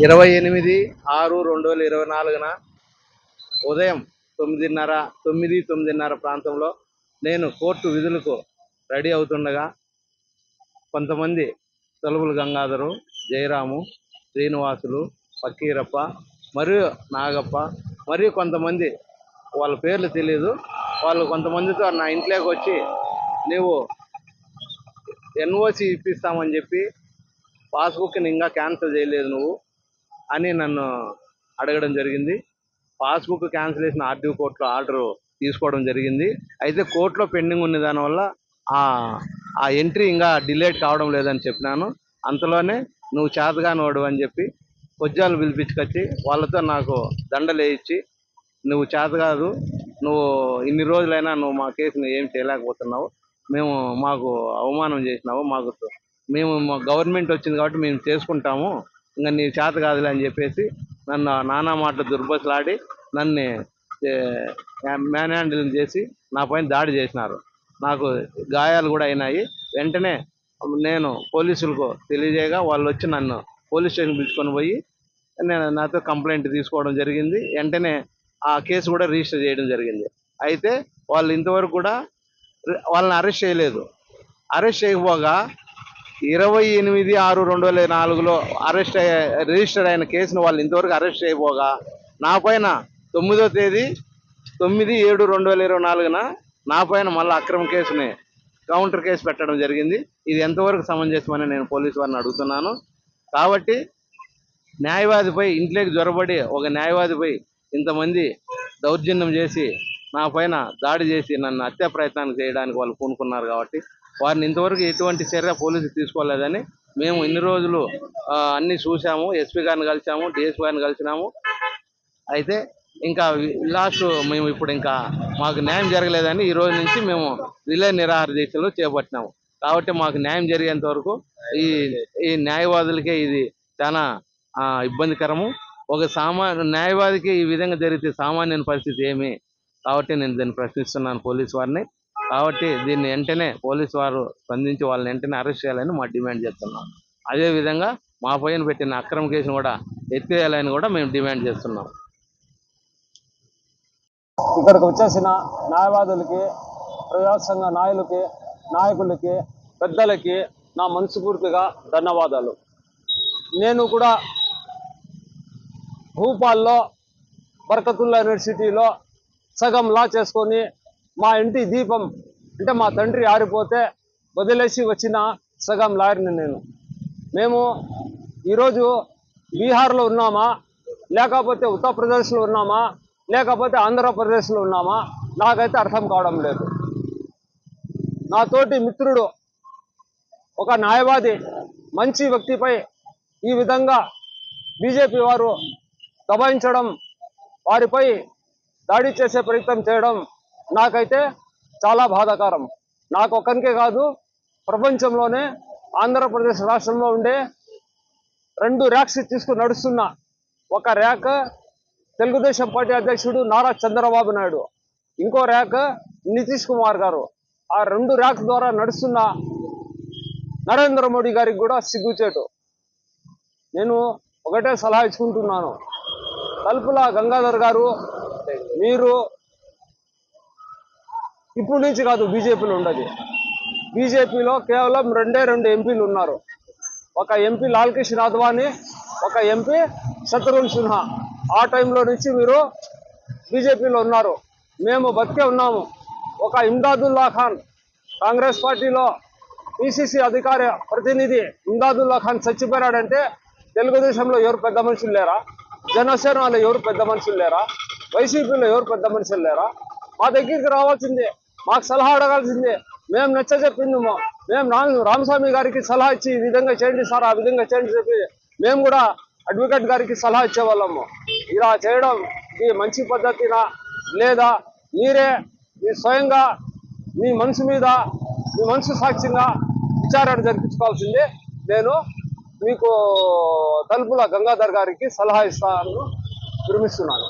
ఇరవై ఎనిమిది ఆరు రెండు వేల ఇరవై నాలుగున ఉదయం తొమ్మిదిన్నర తొమ్మిది తొమ్మిదిన్నర ప్రాంతంలో నేను కోర్టు విధులకు రెడీ అవుతుండగా కొంతమంది తలుపుల గంగాధరు జయరాము శ్రీనివాసులు ఫకీరప్ప మరియు నాగప్ప మరియు కొంతమంది వాళ్ళ పేర్లు తెలియదు వాళ్ళు కొంతమందితో నా ఇంట్లోకి వచ్చి నీవు ఎన్ఓసి ఇప్పిస్తామని చెప్పి పాస్బుక్ని ఇంకా క్యాన్సిల్ చేయలేదు నువ్వు. అని నన్ను అడగడం జరిగింది. పాస్బుక్ క్యాన్సిలేషన్ ఆర్డీఓ కోర్టులో ఆర్డర్ తీసుకోవడం జరిగింది. అయితే కోర్టులో పెండింగ్ ఉన్న దానివల్ల ఆ ఆ ఎంట్రీ ఇంకా డిలేట్ కావడం లేదని చెప్పినాను. అంతలోనే నువ్వు చేతగానోడు అని చెప్పి కొజ్జాలు పిలిపించుకొచ్చి వాళ్ళతో నాకు దండలు వేయించి నువ్వు చేత కాదు నువ్వు ఇన్ని రోజులైనా నువ్వు మా కేసును ఏం చేయలేకపోతున్నావు. మేము మాకు అవమానం చేసినావు మాకు మేము మా గవర్నమెంట్ వచ్చింది కాబట్టి మేము చేసుకుంటాము. ఇంకా నీ చేత కాదులే అని చెప్పేసి నన్ను నానా మాటలు దుర్భసలాడి నన్ను మ్యాన్ హ్యాండిల్ చేసి నా పైన దాడి చేసినారు. నాకు గాయాలు కూడా అయినాయి. వెంటనే నేను పోలీసులకు తెలియజేయగా వాళ్ళు వచ్చి నన్ను పోలీస్ స్టేషన్ పిలుచుకొని పోయి నేను నాతో కంప్లైంట్ తీసుకోవడం జరిగింది. వెంటనే ఆ కేసు కూడా రిజిస్టర్ చేయడం జరిగింది. అయితే వాళ్ళు ఇంతవరకు కూడా వాళ్ళని అరెస్ట్ చేయలేదు. అరెస్ట్ చేయకపోగా ఇరవై ఎనిమిది ఆరు రెండు వేల నాలుగులో అరెస్ట్ అయ్యే రిజిస్టర్ అయిన కేసును వాళ్ళు ఇంతవరకు అరెస్ట్ అయిపోగా నా పైన తొమ్మిదో తేదీ తొమ్మిది ఏడు రెండు వేల ఇరవై నాలుగున నా పైన మళ్ళీ అక్రమ కేసుని కౌంటర్ కేసు పెట్టడం జరిగింది. ఇది ఎంతవరకు సమంజసమని నేను పోలీసు వారిని అడుగుతున్నాను. కాబట్టి న్యాయవాదిపై ఇంట్లోకి జ్వరబడి ఒక న్యాయవాదిపై ఇంతమంది దౌర్జన్యం చేసి నా పైన దాడి చేసి నన్ను హత్య ప్రయత్నానికి చేయడానికి వాళ్ళు పూనుకున్నారు కాబట్టి వారిని ఇంతవరకు ఎటువంటి చర్య పోలీసులు తీసుకోలేదని మేము ఇన్ని రోజులు అన్నీ చూసాము ఎస్పీ గారిని కలిసాము డిఎస్పీ గారిని కలిసినాము. అయితే ఇంకా లాస్ట్ మేము ఇప్పుడు ఇంకా మాకు న్యాయం జరగలేదని ఈ రోజు నుంచి మేము రిలే నిరాహార దీక్షలు చేపట్టినాము. కాబట్టి మాకు న్యాయం జరిగేంత వరకు ఈ ఈ న్యాయవాదులకే ఇది చాలా ఇబ్బందికరము. ఒక సామాన్య న్యాయవాదికి ఈ విధంగా జరిగితే సామాన్యుని పరిస్థితి ఏమి? కాబట్టి నేను దీన్ని ప్రశ్నిస్తున్నాను పోలీసు వారిని. కాబట్టి దీన్ని వెంటనే పోలీసు వారు స్పందించి వాళ్ళని వెంటనే అరెస్ట్ చేయాలని మా డిమాండ్ చేస్తున్నాం. అదేవిధంగా మా పైన పెట్టిన అక్రమ కేసును కూడా ఎత్తేయాలని కూడా మేము డిమాండ్ చేస్తున్నాం. ఇక్కడికి వచ్చేసిన న్యాయవాదులకి ప్రజాసంఘ నాయకులకి నాయకులకి పెద్దలకి నా మనస్ఫూర్తిగా ధన్యవాదాలు. నేను కూడా భూపాల్లో బర్కతుల్లా యూనివర్సిటీలో సగం లా చేసుకొని మా ఇంటి దీపం అంటే మా తండ్రి ఆరిపోతే వదిలేసి వచ్చిన సగం లాయర్ని నేను. మేము ఈరోజు బీహార్లో ఉన్నామా? లేకపోతే ఉత్తరప్రదేశ్లో ఉన్నామా? లేకపోతే ఆంధ్రప్రదేశ్లో ఉన్నామా? నాకైతే అర్థం కావడం లేదు. నా తోటి మిత్రుడు ఒక న్యాయవాది మంచి వ్యక్తిపై ఈ విధంగా బీజేపీ వారు దబాయించడం వారిపై దాడి చేసే ప్రయత్నం చేయడం నాకైతే చాలా బాధాకరం. నాకు ఒక్కరికే కాదు ప్రపంచంలోనే ఆంధ్రప్రదేశ్ రాష్ట్రంలో ఉండే రెండు ర్యాక్స్ తీసుకుని నడుస్తున్న ఒక ర్యాక్ తెలుగుదేశం పార్టీ అధ్యక్షుడు నారా చంద్రబాబు నాయుడు. ఇంకో ర్యాక్ నితీష్ కుమార్ గారు. ఆ రెండు ర్యాక్ ద్వారా నడుస్తున్న నరేంద్ర మోడీ గారికి కూడా సిగ్గుచేటు. నేను ఒకటే సలహా ఇచ్చుకుంటున్నాను. తలుపుల గంగాధర్ గారు మీరు ఇప్పుడు నుంచి కాదు బీజేపీలో ఉండదు. బీజేపీలో కేవలం రెండే రెండు ఎంపీలు ఉన్నారు. ఒక ఎంపీ లాల్కృష్ణ అద్వానీ ఒక ఎంపీ శత్రుఘ్న సిన్హా. ఆ టైంలో నుంచి మీరు బీజేపీలో ఉన్నారు. మేము బతికే ఉన్నాము. ఒక ఇమ్దాదుల్లా ఖాన్ కాంగ్రెస్ పార్టీలో పిసిసి అధికార ప్రతినిధి ఇమ్దాదుల్లా ఖాన్ చచ్చిపోయాడంటే తెలుగుదేశంలో ఎవరు పెద్ద మనుషులు లేరా? జనసేనలో ఎవరు పెద్ద మనుషులు లేరా? వైసీపీలో ఎవరు పెద్ద మనుషులు లేరా? మా దగ్గరికి రావాల్సిందే మాకు సలహా అడగాల్సిందే. మేము నచ్చ చెప్పింది మేము రా- రామస్వామి గారికి సలహా ఇచ్చి ఈ విధంగా చేయండి సార్ ఆ విధంగా చేయండి చెప్పి మేము కూడా అడ్వకేట్ గారికి సలహా ఇచ్చేవాళ్ళము. ఇలా చేయడం ఈ మంచి పద్ధతినా లేదా మీరే మీ స్వయంగా మీ మనసు మీద మీ మనసు సాక్ష్యంగా విచారణ జరిపించుకోవాల్సిందే. నేను మీకు తలుపుల గంగాధర్ గారికి సలహా ఇస్తాను. విరమిస్తున్నాను.